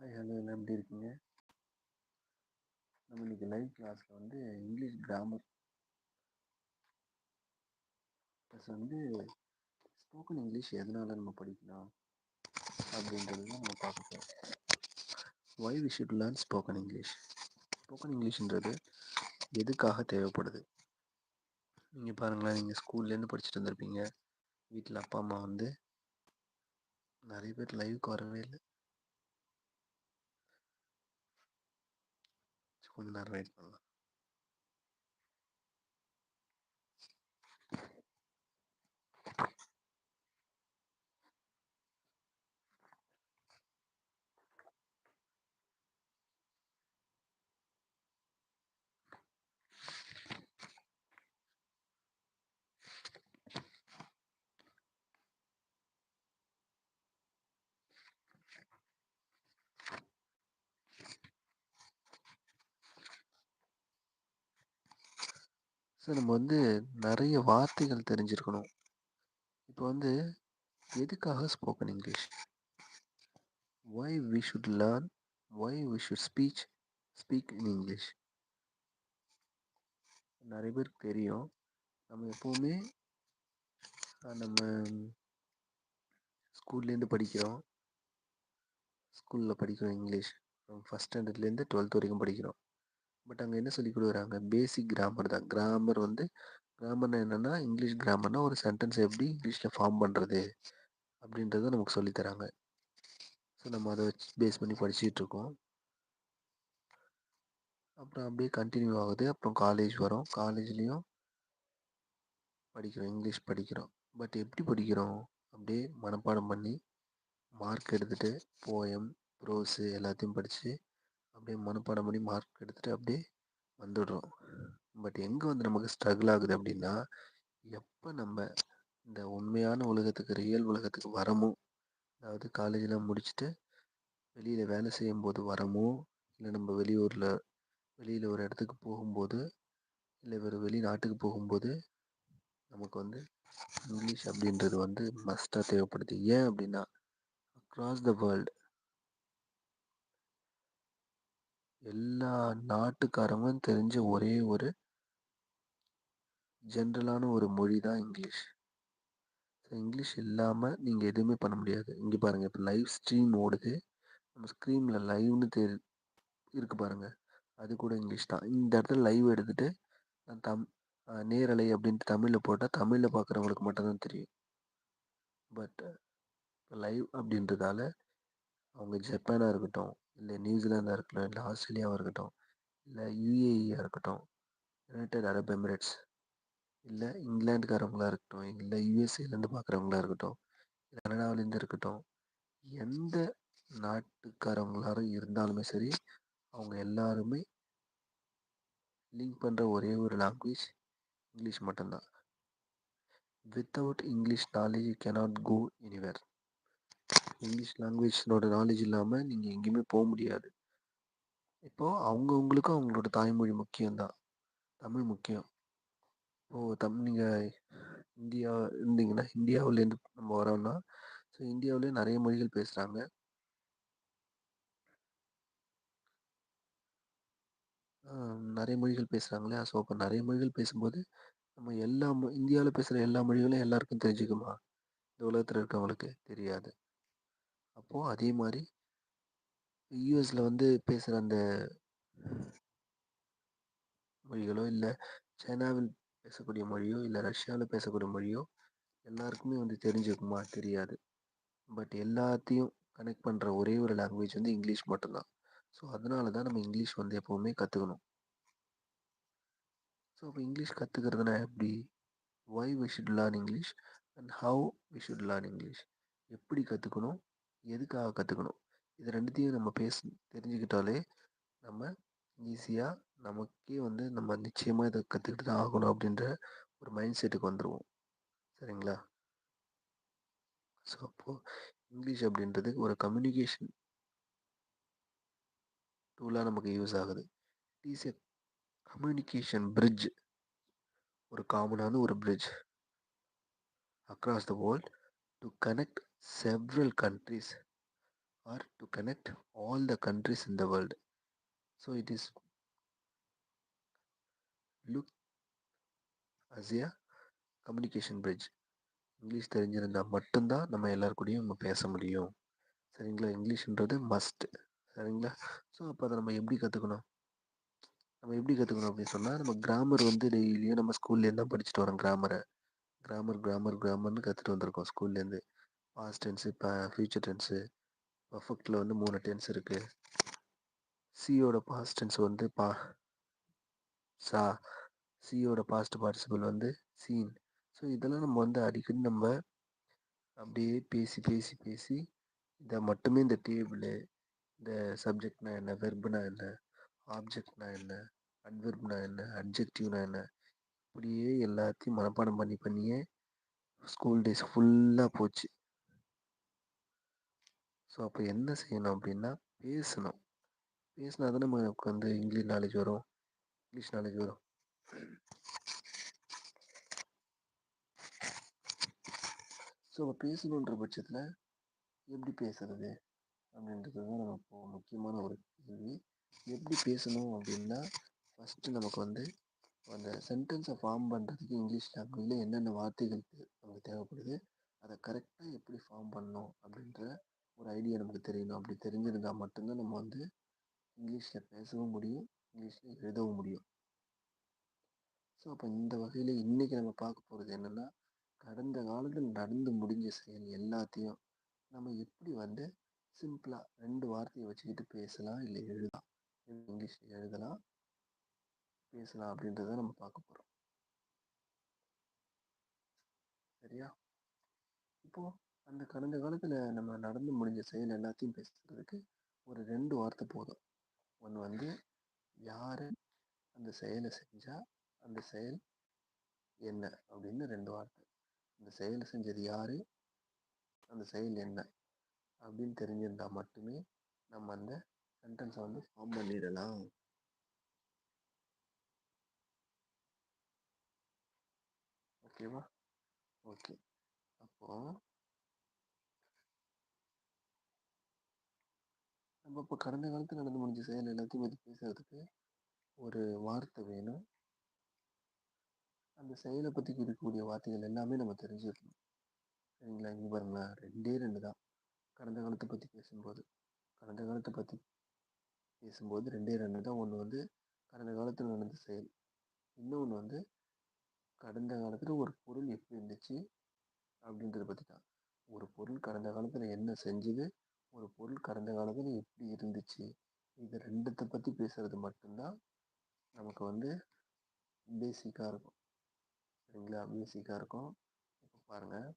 Hi hello எல்லாம் எப்படி இருக்கீங்க? நம்ம இன்றைக்கி லைவ் கிளாஸில் வந்து இங்கிலீஷ் கிராமர் ப்ளஸ் வந்து ஸ்போக்கன் இங்கிலீஷ் எதனால் நம்ம படிக்கலாம் அப்படின்றது தான் நம்ம பார்க்க போகிறோம் why we should learn spoken English spoken இங்கிலீஷ்ன்றது எதுக்காக தேவைப்படுது? நீங்கள் பாருங்களேன் நீங்கள் ஸ்கூல்லேருந்து படிச்சுட்டு வந்திருப்பீங்க. வீட்டில் அப்பா அம்மா வந்து நிறைய பேர் லைவுக்கு வரவே இல்லை. con la red. ஸோ நம்ம வந்து நிறைய வார்த்தைகள் தெரிஞ்சிருக்கணும். இப்போ வந்து எதுக்காக spoken English why we should learn why we should speech speak in English நிறைய பேருக்கு தெரியும். நம்ம எப்போவுமே நம்ம ஸ்கூல்லேருந்து படிக்கிறோம். ஸ்கூலில் படிக்கிறோம் இங்கிலீஷ் ஃபஸ்ட் ஸ்டாண்டர்ட்லேருந்து டுவெல்த் வரைக்கும் படிக்கிறோம். பட் அங்கே என்ன சொல்லி கொடுக்குறாங்க? பேசிக் கிராமர் தான். கிராமர் வந்து கிராமர்னா என்னென்னா இங்கிலீஷ் கிராமர்னா ஒரு சென்டென்ஸ் எப்படி இங்கிலீஷில் ஃபார்ம் பண்ணுறது அப்படின்றத நமக்கு சொல்லித்தராங்க ஸோ நம்ம அதை வச்சு பேஸ் பண்ணி படிச்சுட்டு இருக்கோம். அப்புறம் அப்படியே கண்டினியூ ஆகுது. அப்புறம் காலேஜ் வரும். காலேஜ்லேயும் படிக்கிறோம். இங்கிலீஷ் படிக்கிறோம். பட் எப்படி படிக்கிறோம்? அப்படியே மனப்பாடம் பண்ணி மார்க் எடுத்துகிட்டு போயம் ப்ரோஸு எல்லாத்தையும் படித்து அப்படியே மனப்பாடம் பண்ணி மார்க் எடுத்துகிட்டு அப்படியே வந்துடுறோம். பட் எங்கே வந்து நமக்கு ஸ்ட்ரகிள் ஆகுது அப்படின்னா எப்போ நம்ம இந்த உண்மையான உலகத்துக்கு ரியல் உலகத்துக்கு வரமோ அதாவது காலேஜெலாம் முடிச்சுட்டு வெளியில் வேலை செய்யும்போது வரமோ இல்லை நம்ம வெளியூரில் வெளியில் ஒரு இடத்துக்கு போகும்போது இல்லை வேறு வெளிநாட்டுக்கு போகும்போது நமக்கு வந்து இங்கிலீஷ் அப்படின்றது வந்து மஸ்ட்டாக தேவைப்படுது. ஏன் அப்படின்னா அக்ராஸ் த வேர்ல்டு எல்லா நாட்டுக்காரங்களும் தெரிஞ்ச ஒரே ஒரு ஜென்ரலான ஒரு மொழி தான் இங்கிலீஷ். ஸோ இங்கிலீஷ் இல்லாமல் நீங்கள் எதுவுமே பண்ண முடியாது. இங்கே பாருங்கள் இப்போ லைவ் ஸ்ட்ரீம் ஓடுது. நம்ம ஸ்க்ரீனில் லைவ்னு தெரி இருக்கு பாருங்கள் அது கூட இங்கிலீஷ் தான். இந்த இடத்துல லைவ் எடுத்துகிட்டு நான் தம் நேரலை அப்படின்ட்டு தமிழில் போட்டால் தமிழில் பார்க்குறவங்களுக்கு மட்டும்தான் தெரியும். பட் இப்போ லைவ் அப்படின்றதால அவங்க ஜப்பானாக இருக்கட்டும் இல்லை நியூசிலாந்தாக இருக்கட்டும் இல்லை ஆஸ்திரேலியாவாக இருக்கட்டும் இல்லை யூஏஇயாக இருக்கட்டும் யுனைடெட் அரப் எமிரேட்ஸ் இல்லை இங்கிலாந்துக்காரவங்களா இருக்கட்டும் இல்லை யூஎஸ்ஏலேருந்து பார்க்குறவங்களா இருக்கட்டும் இல்லை கனடாவிலேருந்து இருக்கட்டும் எந்த நாட்டுக்காரவங்களாரும் இருந்தாலுமே சரி அவங்க எல்லாருமே லிங்க் பண்ணுற ஒரே ஒரு லாங்குவேஜ் இங்கிலீஷ் மட்டும்தான். Without English knowledge you cannot go anywhere English லாங்குவேஜ்னோட knowledge இல்லாமல் நீங்கள் எங்கேயுமே போக முடியாது. இப்போது அவங்கவுங்களுக்கும் அவங்களோட தாய்மொழி முக்கியம்தான். தமிழ் முக்கியம். இப்போது தமிழ் நீங்கள் இந்தியா இருந்தீங்கன்னா இந்தியாவிலேருந்து நம்ம வரோம்னா ஸோ இந்தியாவிலே நிறைய மொழிகள் பேசுகிறாங்க நிறைய மொழிகள் பேசுகிறாங்களே ஸோ அப்போ நிறைய மொழிகள் பேசும்போது நம்ம எல்லா மொ இந்தியாவில் பேசுகிற எல்லா மொழிகளும் எல்லாருக்கும் தெரிஞ்சுக்குமா? இந்த உலகத்தில் இருக்கவங்களுக்கு தெரியாது. அப்போது அதே மாதிரி யூஎஸில் வந்து பேசுகிற அந்த மொழிகளோ இல்லை சைனாவில் பேசக்கூடிய மொழியோ இல்லை ரஷ்யாவில் பேசக்கூடிய மொழியோ எல்லாருக்குமே வந்து தெரிஞ்சுக்குமா? தெரியாது. பட் எல்லாத்தையும் கனெக்ட் பண்ணுற ஒரே ஒரு லாங்குவேஜ் வந்து இங்கிலீஷ் மட்டும்தான். ஸோ அதனால தான் நம்ம இங்கிலீஷ் வந்து எப்போவுமே கற்றுக்கணும் ஸோ அப்போ இங்கிலீஷ் கற்றுக்கிறதுனா எப்படி? Why we should learn English and how we should learn English எப்படி கற்றுக்கணும் எதுக்காக கற்றுக்கணும் இது ரெண்டுத்தையும் நம்ம பேச தெரிஞ்சுக்கிட்டாலே நம்ம ஈஸியாக நமக்கே வந்து நம்ம நிச்சயமாக இதை கற்றுக்கிட்டு தான் ஆகணும் அப்படின்ற ஒரு மைண்ட் செட்டுக்கு வந்துடுவோம் சரிங்களா? ஸோ அப்போது இங்கிலீஷ் அப்படின்றது ஒரு கம்யூனிகேஷன் டூலாக நமக்கு யூஸ் ஆகுது. It is a communication bridge ஒரு காமனான ஒரு bridge across the world to connect several countries or to connect all the countries in the world so it is look as a communication bridge English தெரிஞ்சிருந்தால் மட்டும்தான் நம்ம எல்லார் கூடயும் நம்ம பேச முடியும். சரிங்களா? இங்கிலீஷ்ன்றது மஸ்ட் சரிங்களா? ஸோ அப்போ அதை நம்ம எப்படி கற்றுக்கணும் நம்ம எப்படி கற்றுக்கணும் அப்படின்னு சொன்னால் நம்ம கிராமர் வந்து டெய்லியும் நம்ம ஸ்கூல்லேருந்து தான் படிச்சுட்டு வரோம் கிராமரை கிராமர் கிராமர் கிராமர்னு கற்றுட்டு வந்திருக்கோம் ஸ்கூல்லேருந்து பாஸ்ட் டென்ஸு இப்போ ஃப்யூச்சர் டென்ஸு பர்ஃபெக்டில் வந்து மூணு டென்ஸ் இருக்குது சியோட பாஸ்ட் டென்ஸ் வந்து பா சா சியோட பாஸ்ட் பார்ட்டிசிபிள் வந்து சீன் ஸோ இதெல்லாம் நம்ம வந்து அடிக்கடி நம்ம அப்படியே பேசி பேசி பேசி இதை மட்டுமே இந்த டேபிளு இந்த சப்ஜெக்ட்னா என்ன வெர்புனா என்ன ஆப்ஜெக்ட்னா என்ன அட்வெர்ப்னா என்ன அட்ஜெக்டிவ்னா என்ன அப்படியே எல்லாத்தையும் மனப்பாடம் பண்ணி பண்ணியே ஸ்கூல் டேஸ் ஃபுல்லாக போச்சு. ஸோ அப்போ என்ன செய்யணும் அப்படின்னா பேசணும். பேசினா தான் நமக்கு வந்து இங்கிலீஷ் நாலேஜ் வரும் இங்கிலீஷ் நாலேஜ் வரும். ஸோ பேசணுன்ற பட்சத்தில் எப்படி பேசுறது அப்படின்றது தான் நமக்கு முக்கியமான ஒரு கேள்வி. எப்படி பேசணும் அப்படின்னா ஃபஸ்ட்டு நமக்கு வந்து அந்த சென்டென்ஸை ஃபார்ம் பண்ணுறதுக்கு இங்கிலீஷ் லாங்குவேஜில் என்னென்ன வார்த்தைகள் நமக்கு தேவைப்படுது அதை கரெக்டாக எப்படி ஃபார்ம் பண்ணணும் அப்படின்ற ஒரு ஐடியா நமக்கு தெரியணும். அப்படி தெரிஞ்சிருந்தால் மட்டும்தான் நம்ம வந்து இங்கிலீஷில் பேசவும் முடியும் இங்கிலீஷில் எழுதவும் முடியும். ஸோ அப்போ இந்த வகையில் இன்றைக்கி நம்ம பார்க்க போகிறது என்னென்னா கடந்த காலத்தில் நடந்து முடிஞ்ச செயல் எல்லாத்தையும் நம்ம எப்படி வந்து சிம்பிளாக ரெண்டு வார்த்தையை வச்சுக்கிட்டு பேசலாம் இல்லை எழுதலாம். இங்கிலீஷில் எழுதலாம் பேசலாம் அப்படின்றத நம்ம பார்க்க போகிறோம் சரியா? இப்போ அந்த கடந்த காலத்தில் நம்ம நடந்து முடிஞ்ச செயல் எல்லாத்தையும் பேசுறதுக்கு ஒரு ரெண்டு வார்த்தை போதும். ஒன்று வந்து யார் அந்த செயலை செஞ்சால் அந்த செயல் என்ன அப்படின்னு ரெண்டு வார்த்தை. அந்த செயலை செஞ்சது யார்? அந்த செயல் என்ன அப்படின்னு தெரிஞ்சிருந்தால் மட்டுமே நம்ம அந்த சென்டென்ஸை வந்து ஃபார்ம் பண்ணிடலாம். ஓகேவா ஓகே அப்போ நம்ம இப்போ கடந்த காலத்தில் நடந்து முடிஞ்ச செயல் எல்லாத்தையும் பற்றி பேசுறதுக்கு ஒரு வார்த்தை வேணும். அந்த செயலை பற்றி இருக்கக்கூடிய வார்த்தைகள் எல்லாமே நம்ம தெரிஞ்சுக்கணும். சரிங்களா? இங்கே பாருங்களேன் ரெண்டே ரெண்டு தான். கடந்த காலத்தை பற்றி பேசும்போது கடந்த காலத்தை பற்றி பேசும்போது ரெண்டே ரெண்டு தான். ஒன்று வந்து கடந்த காலத்தில் நடந்த செயல். இன்னொன்று வந்து கடந்த காலத்தில் ஒரு பொருள் எப்படி இருந்துச்சு அப்படின்றத பற்றி தான். ஒரு பொருள் கடந்த காலத்தில் என்ன செஞ்சுது ஒரு பொருள் கடந்த காலத்தில் எப்படி இருந்துச்சு இது ரெண்டுத்தை பற்றி பேசுகிறது மட்டும்தான் நமக்கு வந்து பேசிக்காக இருக்கும். சரிங்களா? பேசிக்காக இருக்கும். இப்போ பாருங்கள்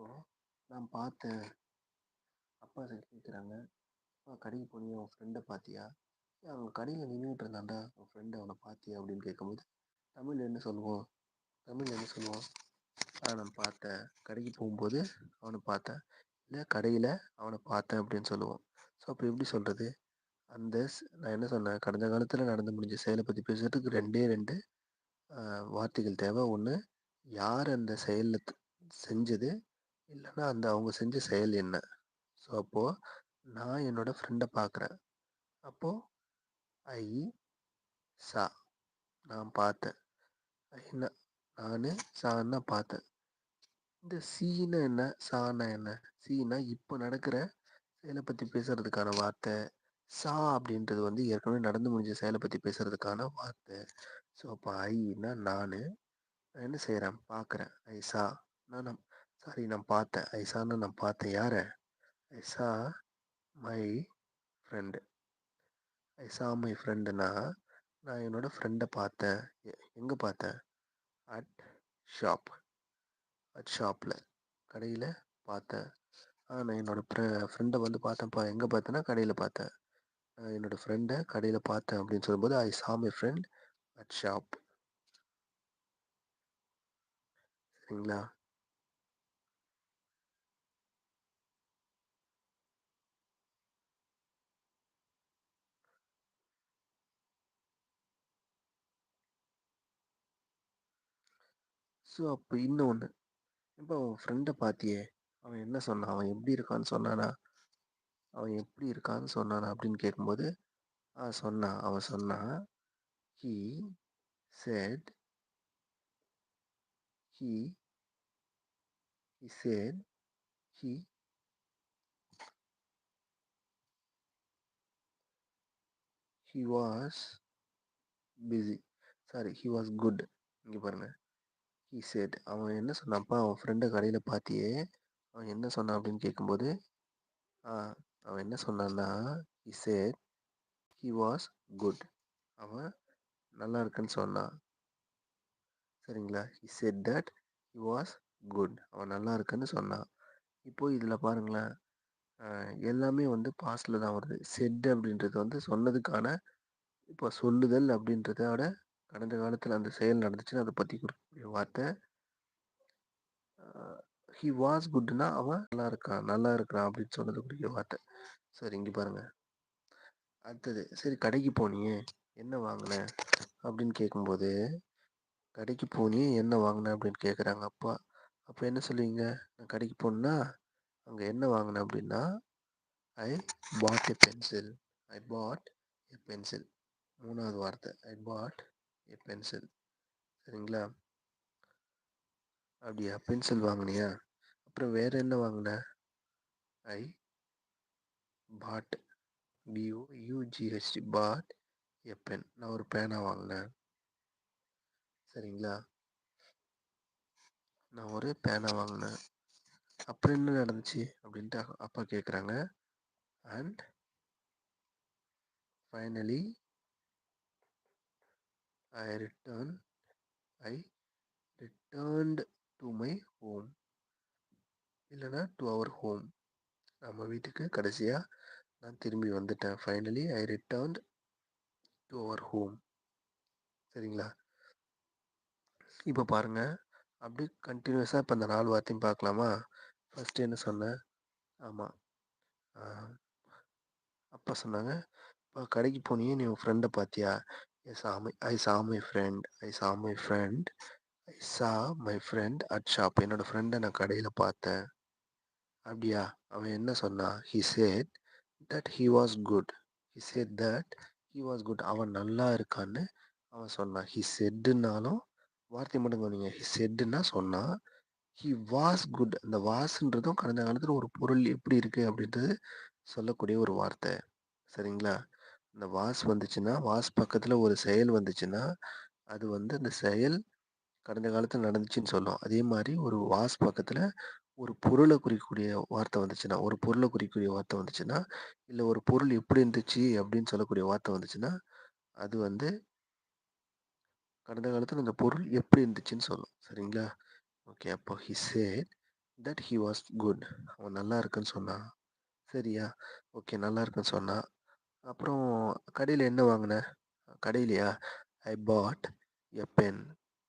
இப்போது நான் பார்த்தேன். அப்பா கேட்குறாங்க அப்பா கடைக்கு போனியா? உன் ஃப்ரெண்டை பார்த்தியா அவங்க கடையில் நின்றுட்டு இருந்தாண்டா உன் ஃப்ரெண்டு அவனை பார்த்தியா அப்படின்னு கேட்கும்போது தமிழ் என்ன சொல்லுவோம் தமிழ் என்ன சொல்லுவோம் ஆ நான் பார்த்தேன். கடைக்கு போகும்போது அவனை பார்த்தேன். இல்லை கடையில் அவனை பார்த்தேன் அப்படின்னு சொல்லுவோம் ஸோ அப்போ எப்படி சொல்கிறது அந்த நான் என்ன சொன்னேன்? கடந்த காலத்தில் நடந்து முடிஞ்ச செயலை பற்றி பேசுகிறதுக்கு ரெண்டே ரெண்டு வார்த்தைகள் தேவை. ஒன்று யார் அந்த செயலில் செஞ்சது? இல்லைன்னா அந்த அவங்க செஞ்ச செயல் என்ன? ஸோ அப்போது நான் என்னோடய ஃப்ரெண்டை பார்க்குறேன் அப்போது ஐ சா. நான் பார்த்தேன். ஐனா நான் சான்னா பார்த்தேன். இந்த சீனா என்ன? சானா என்ன? சீனா இப்போ நடக்கிற செயலை பற்றி பேசுகிறதுக்கான வார்த்தை சா அப்படின்றது வந்து ஏற்கனவே நடந்து முடிஞ்ச செயலை பற்றி பேசுகிறதுக்கான வார்த்தை. ஸோ அப்போ ஐனா நான் நான் என்ன செய்கிறேன் பார்க்குறேன் ஐ சா. நான் சாரி நான் பார்த்தேன். ஐசான்னு நான் பார்த்தேன். யாரை? I saw my friend I saw my ஃப்ரெண்டுனா நான் என்னோடய ஃப்ரெண்டை பார்த்தேன். எங்கே பார்த்தேன்? அட் ஷாப் அட் ஷாப்பில் கடையில் பார்த்தேன். நான் என்னோடய ஃப்ரெண்டை வந்து பார்த்தேன்ப்பா. எங்கே பார்த்தேன்னா கடையில் பார்த்தேன். என்னோடய ஃப்ரெண்டை கடையில் பார்த்தேன் அப்படின்னு சொல்லும்போது I saw my friend at shop சரிங்களா? ஸோ அப்போ இன்னொன்று இப்போ அவன் ஃப்ரெண்டை பார்த்தியே அவன் என்ன சொன்னான்? அவன் எப்படி இருக்கான்னு சொன்னானா? அவன் எப்படி இருக்கான்னு சொன்னானா? அப்படின்னு கேட்கும்போது ஆ சொன்னான். அவன் சொன்னான் he said he he said he he was busy. Sorry he was good. இங்கே பாருங்கள் ஹி செட் அவன் என்ன சொன்னான்ப்பா அவன் ஃப்ரெண்டை கடையில் பார்த்தியே அவன் என்ன சொன்னான்? அப்படின்னு கேட்கும்போது ஆ அவன் என்ன சொன்னான்னா he said he was good அவன் நல்லா இருக்குன்னு சொன்னான். சரிங்களா? He said that he was good அவன் நல்லா இருக்குன்னு சொன்னான். இப்போ இதில் பாருங்களேன். எல்லாமே வந்து பாஸ்டில் தான் வருது. செட் அப்படின்றது வந்து சொன்னதுக்கான இப்போ சொல்லுதல் அப்படின்றதோட கடந்த காலத்தில் அந்த செயல் நடந்துச்சுன்னா அதை பற்றி குறிக்கக்கூடிய வார்த்தை. ஹி வாஸ் குட்னா அவன் நல்லா இருக்கான் நல்லா இருக்கிறான் அப்படின்னு சொன்னது வார்த்தை. சரி இங்கே பாருங்க. அடுத்தது சரி கடைக்கு போனியே என்ன வாங்கின? அப்படின்னு கேட்கும்போது கடைக்கு போனியே என்ன வாங்கின? அப்படின்னு கேட்குறாங்க அப்பா. அப்போ என்ன சொல்லுவீங்க? நான் கடைக்கு போனா அங்கே என்ன வாங்கினேன் அப்படின்னா ஐ பாட் எ பென்சில் ஐ பாட் எ பென்சில் மூணாவது வார்த்தை ஐ பாட் ஏ பென்சில் சரிங்களா? அப்படியா பென்சில் வாங்கினியா? அப்புறம் வேறு என்ன வாங்கின? ஐ பாட் பியூ யூஜிஹெச்டி பாட் ஏ பென் நான் ஒரு பேனா வாங்கினேன் சரிங்களா? நான் ஒரு பேனா வாங்கினேன் அப்புறம் என்ன நடந்துச்சு? அப்படின்ட்டு அப்பா கேட்குறாங்க and finally I return I returned to my home இல்லைனா டு அவர் ஹோம் நம்ம வீட்டுக்கு கடைசியாக நான் திரும்பி வந்துட்டேன். Finally I returned to our home சரிங்களா? இப்போ பாருங்கள் அப்படி கண்டினியூஸாக இப்போ இந்த நாலு வார்த்தையும் பார்க்கலாமா? ஃபஸ்ட்டு என்ன சொன்னேன் ஆமாம் அப்பா சொன்னாங்க இப்போ கடைக்கு போனியே நீ உன் ஃப்ரெண்டை பார்த்தியா ஐ சாமை ஐ saw my friend I saw my friend I saw my friend at shop என்னோட ஃப்ரெண்டை நான் கடையில் பார்த்தேன். அப்படியா? அவன் என்ன சொன்னான் he said that he was good he said that he was good அவன் நல்லா இருக்கான்னு அவன் சொன்னான். ஹி செட்டுனாலும் வார்த்தை மட்டும் கவனிங்க. ஹி செட்டுன்னா சொன்னான் ஹி வாஸ் குட் அந்த வாஸ்ன்றதும் கடந்த காலத்தில் ஒரு பொருள் எப்படி இருக்குது அப்படின்றது சொல்லக்கூடிய ஒரு வார்த்தை. சரிங்களா? இந்த வாஸ் வந்துச்சுன்னா வாஸ் பக்கத்தில் ஒரு செயல் வந்துச்சுன்னா அது வந்து அந்த செயல் கடந்த காலத்தில் நடந்துச்சுன்னு சொல்லும். அதே மாதிரி ஒரு வாஸ் பக்கத்தில் ஒரு பொருளை குறிக்கக்கூடிய வார்த்தை வந்துச்சுன்னா ஒரு பொருளை குறிக்கக்கூடிய வார்த்தை வந்துச்சுன்னா இல்லை ஒரு பொருள் எப்படி இருந்துச்சு அப்படின்னு சொல்லக்கூடிய வார்த்தை வந்துச்சுன்னா அது வந்து கடந்த காலத்தில் அந்த பொருள் எப்படி இருந்துச்சுன்னு சொல்லும். சரிங்களா? ஓகே. அப்போ he said that he was good அவன் நல்லா இருக்குன்னு சொன்னான். சரியா? ஓகே. நல்லா இருக்குன்னு சொன்னான். அப்புறம் கடையில் என்ன வாங்கினேன் கடையிலையா? ஐ பாட் எ பென்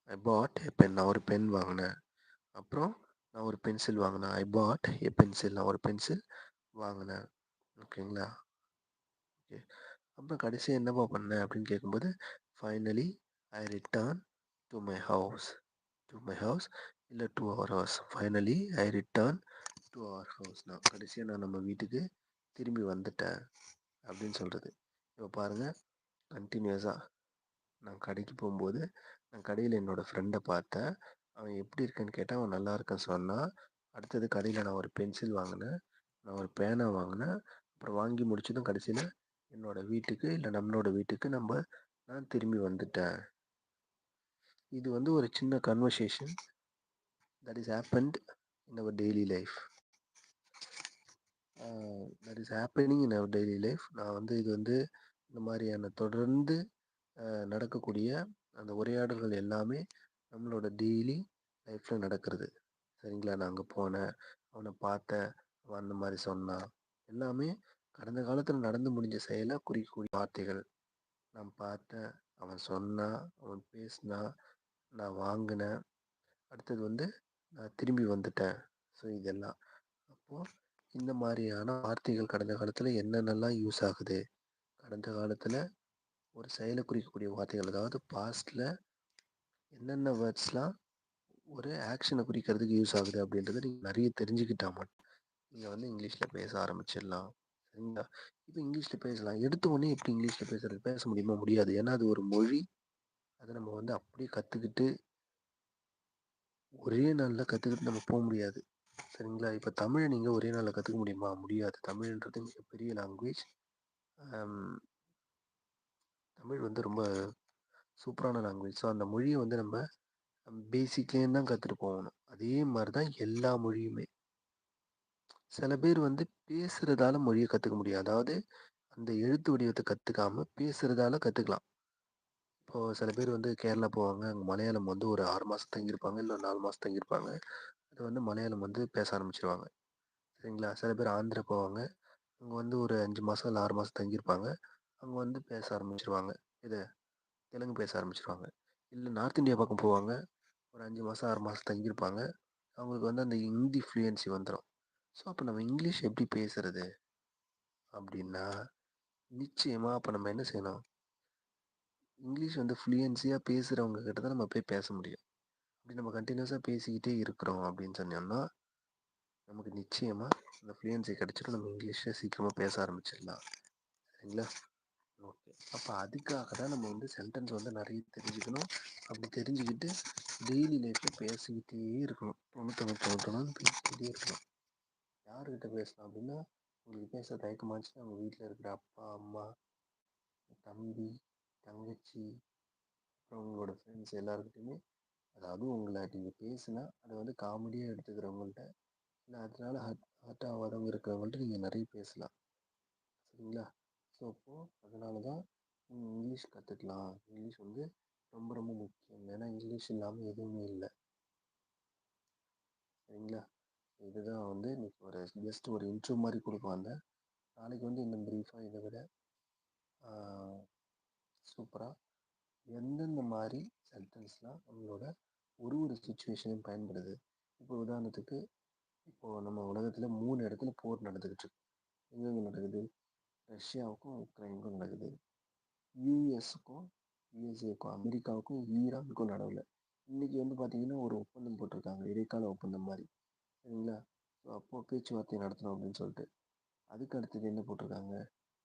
ஐ பாட் எ பென் நான் ஒரு பென் வாங்கினேன் அப்புறம் நான் ஒரு பென்சில் வாங்கினேன் ஐ பாட் எ பென்சில் நான் ஒரு பென்சில் வாங்கினேன் ஓகேங்களா? ஓகே. அப்புறம் கடைசியாக என்னப்பா பண்ணேன் அப்படின்னு கேட்கும்போது finally I return to my house to my house இல்லை to our house finally I return to our house நான் கடைசியாக நான் நம்ம வீட்டுக்கு திரும்பி வந்துட்டேன். அப்படின்னு சொல்கிறது இப்போ பாருங்கள் கண்டினியூஸாக நான் கடைக்கு போகும்போது நான் கடையில் என்னோடய ஃப்ரெண்டை பார்த்தேன். அவன் எப்படி இருக்கேன்னு கேட்டால் அவன் நல்லா இருக்கேன்னு சொன்னான் அடுத்தது கடையில் நான் ஒரு பென்சில் வாங்கினேன். நான் ஒரு பேனா வாங்கினேன். அப்புறம் வாங்கி முடிச்சதும் கடைசியில் என்னோட வீட்டுக்கு இல்லை நம்மளோட வீட்டுக்கு நம்ம நான் திரும்பி வந்துட்டேன். இது வந்து ஒரு சின்ன conversation that is happened in our daily life that is happening in our daily life நான் வந்து இது வந்து இந்த மாதிரியான தொடர்ந்து நடக்கக்கூடிய அந்த உரையாடல்கள் எல்லாமே நம்மளோட டெய்லி லைஃப்பில் நடக்கிறது. சரிங்களா? நான் அங்கே போனேன் அவனை பார்த்தேன் அவன் அந்த மாதிரி சொன்னான். எல்லாமே கடந்த காலத்தில் நடந்து முடிஞ்ச செயலை குறிக்கக்கூடிய வார்த்தைகள். நான் பார்த்தேன் அவன் சொன்னான் அவன் பேசினான் நான் வாங்கினேன். அடுத்தது வந்து நான் திரும்பி வந்துட்டேன். ஸோ இதெல்லாம். அப்போது இந்த மாதிரியான வார்த்தைகள் கடந்த காலத்தில் என்னென்னலாம் யூஸ் ஆகுது? கடந்த காலத்தில் ஒரு செயலை குறிக்கக்கூடிய வார்த்தைகள் அதாவது பாஸ்டில் என்னென்ன வேர்ட்ஸ்லாம் ஒரு ஆக்ஷனை குறிக்கிறதுக்கு யூஸ் ஆகுது அப்படின்றத நீங்கள் நிறைய தெரிஞ்சுக்கிட்டா மட்டும் நீங்கள் வந்து இங்கிலீஷில் பேச ஆரம்பிச்சிடலாம். சரிங்களா? இப்போ இங்கிலீஷில் பேசலாம். எடுத்த உடனே எப்படி இங்கிலீஷில் பேசுறது? பேச முடியுமா? முடியாது. ஏன்னா அது ஒரு மொழி. அதை நம்ம வந்து அப்படியே கற்றுக்கிட்டு ஒரே நாளில் கற்றுக்கிட்டு நம்ம போக முடியாது. சரிங்களா? இப்போ தமிழை நீங்கள் ஒரே நாளில் கற்றுக்க முடியுமா? முடியாது. தமிழ்ன்றது மிகப்பெரிய லாங்குவேஜ் தமிழ் வந்து ரொம்ப சூப்பரான லாங்குவேஜ் ஸோ அந்த மொழியை வந்து நம்ம பேசிக்லேருந்து தான் கற்றுட்டு போகணும். அதே மாதிரி தான் எல்லா மொழியுமே. சில பேர் வந்து பேசுகிறதால மொழியை கற்றுக்க முடியும். அதாவது அந்த எழுத்து வடிவத்தை கற்றுக்காம பேசுகிறதால கற்றுக்கலாம் இப்போது சில பேர் வந்து கேரளா போவாங்க. அங்கே மலையாளம் வந்து ஒரு ஆறு மாதம் தங்கியிருப்பாங்க. இல்லை நாலு மாதம் தங்கியிருப்பாங்க. அது வந்து மலையாளம் வந்து பேச ஆரம்பிச்சிருவாங்க. சரிங்களா? சில பேர் ஆந்திரா போவாங்க. அங்கே வந்து ஒரு அஞ்சு மாதம் இல்லை ஆறு மாதம் தங்கியிருப்பாங்க. அங்கே வந்து பேச ஆரம்பிச்சிருவாங்க. இது தெலுங்கு பேச ஆரம்பிச்சிருவாங்க. இல்லை நார்த் இந்தியா பக்கம் போவாங்க. ஒரு அஞ்சு மாதம் ஆறு மாதம் தங்கியிருப்பாங்க. அவங்களுக்கு வந்து அந்த ஹிந்தி ஃப்ளூயன்சி வந்துடும் ஸோ அப்போ நம்ம இங்கிலீஷ் எப்படி பேசுறது? அப்படின்னா நிச்சயமாக அப்போ நம்ம என்ன செய்யணும்? இங்கிலீஷ் வந்து ஃப்ளூயன்சியாக பேசுகிறவங்க கிட்ட தான் நம்ம போய் பேச முடியும். அப்படி நம்ம கண்டினியூஸாக பேசிக்கிட்டே இருக்கிறோம் அப்படின்னு சொன்னோம்னா நமக்கு நிச்சயமாக அந்த ஃப்ளூயன்சி கிடச்சிட்டு நம்ம இங்கிலீஷை சீக்கிரமாக பேச ஆரம்பிச்சிடலாம். சரிங்களா? ஓகே. அப்போ அதுக்காக தான் நம்ம வந்து சென்டென்ஸ் வந்து நிறைய தெரிஞ்சுக்கணும். அப்படி தெரிஞ்சுக்கிட்டு டெய்லி லைஃப்பில் பேசிக்கிட்டே இருக்கணும். தொண்ணூத்தொன்று தொண்ணூத்தொன்னு பேசிக்கிட்டே இருக்கணும். யாருக்கிட்ட பேசலாம் அப்படின்னா உங்களுக்கு பேச தயக்கமாச்சுன்னா அவங்க வீட்டில் இருக்கிற அப்பா அம்மா தம்பி தங்கச்சி அப்புறம் உங்களோட ஃப்ரெண்ட்ஸ் எல்லாருக்கிட்டையுமே அதாவது உங்களை நீங்கள் பேசுனா அதை வந்து காமெடியாக எடுத்துக்கிறவங்கள்ட்ட இல்லை அதனால ஹர்ட் ஹர்ட் ஆகாதவங்க இருக்கிறவங்கள்ட்ட நீங்கள் நிறைய பேசலாம். சரிங்களா? ஸோ அப்போது அதனால தான் இங்கிலீஷ் கற்றுக்கலாம் இங்கிலீஷ் வந்து ரொம்ப ரொம்ப முக்கியம். ஏன்னா இங்கிலீஷ் இல்லாமல் எதுவுமே இல்லை. சரிங்களா? இதுதான் வந்து இன்னைக்கு ஒரு ஜஸ்ட் ஒரு இன்ட்ரோ மாதிரி கொடுக்க வந்தேன். நாளைக்கு வந்து இன்னும் ப்ரீஃபாக இதை விட சூப்பராக எந்தெந்த மாதிரி சென்டென்ஸ்லாம் நம்மளோட ஒரு ஒரு சுச்சுவேஷனையும் பயன்படுது. இப்போ உதாரணத்துக்கு இப்போது நம்ம உலகத்தில் மூணு இடத்துல போர் நடந்துக்கிட்டு இருக்கு. எங்கெங்கே நடக்குது? ரஷ்யாவுக்கும் உக்ரைனுக்கும் நடக்குது. யூஎஸ்க்கும் யூஎஸ்ஏக்கும் அமெரிக்காவுக்கும் ஈரானுக்கும் நடவில். இன்றைக்கி வந்து பார்த்திங்கன்னா ஒரு ஒப்பந்தம் போட்டிருக்காங்க. இடைக்கால ஒப்பந்தம் மாதிரி சரிங்களா? ஸோ அப்போது பேச்சுவார்த்தை நடத்தணும் அப்படின்னு சொல்லிட்டு. அதுக்கு அடுத்தது என்ன போட்டிருக்காங்க?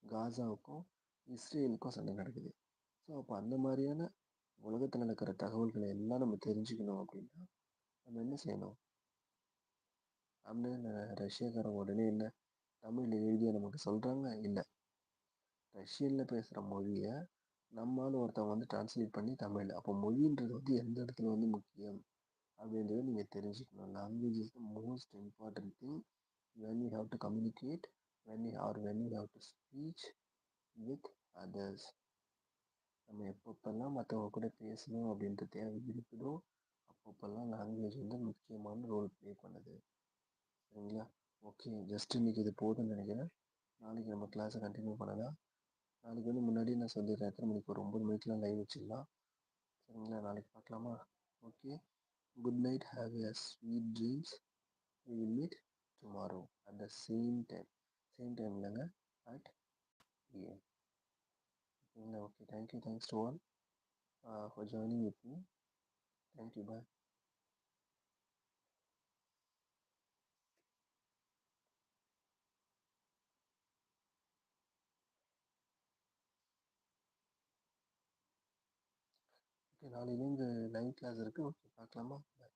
காசாவுக்கும் இஸ்ரேலுக்கும் சண்டை நடக்குது. ஸோ அப்போ அந்த மாதிரியான உலகத்தில் நடக்கிற தகவல்களை எல்லாம் நம்ம தெரிஞ்சுக்கணும் அப்படின்னா நம்ம என்ன செய்யணும்? அப்படின்னு ரஷ்யக்காரங்க உடனே என்ன தமிழில் எழுதிய நமக்கு சொல்கிறாங்க இல்லை. ரஷ்யனில் பேசுகிற மொழியை நம்மளால் ஒருத்தவங்க வந்து டிரான்ஸ்லேட் பண்ணி தமிழ். அப்போ மொழின்றது வந்து எந்த இடத்துல வந்து முக்கியம்? அப்படின்றத நீங்கள் தெரிஞ்சுக்கணும். Language is the most important thing when you have to communicate when you are when you have to speech with others நம்ம எப்பப்பெல்லாம் மற்றவங்க கூட பேசணும் அப்படின்ற தேவை இருக்குதோ அப்பப்பெல்லாம் லாங்குவேஜ் வந்து முக்கியமான ரோல் ப்ளே பண்ணுது. சரிங்களா? ஓகே ஜஸ்ட் இன்றைக்கி இது போதும்னு நினைக்கிறேன். நாளைக்கு நம்ம கிளாஸை கண்டினியூ பண்ணலாம். நாளைக்கு வந்து முன்னாடி நான் சொல்லிடுறேன். எத்தனை மணிக்கு ஒரு ஒம்பது மணிக்கெலாம் லைவ் வச்சிடலாம். சரிங்களா? நாளைக்கு பார்க்கலாமா? Okay good night have a sweet dreams we will meet tomorrow at the same time same time இல்லைங்க? அட் ஏஎம் ஓகேங்களா okay thank you thanks to all for joining with me thank you bye okay நாளையிலேருந்து live class இருக்குது okay பார்க்கலாமா? பாய்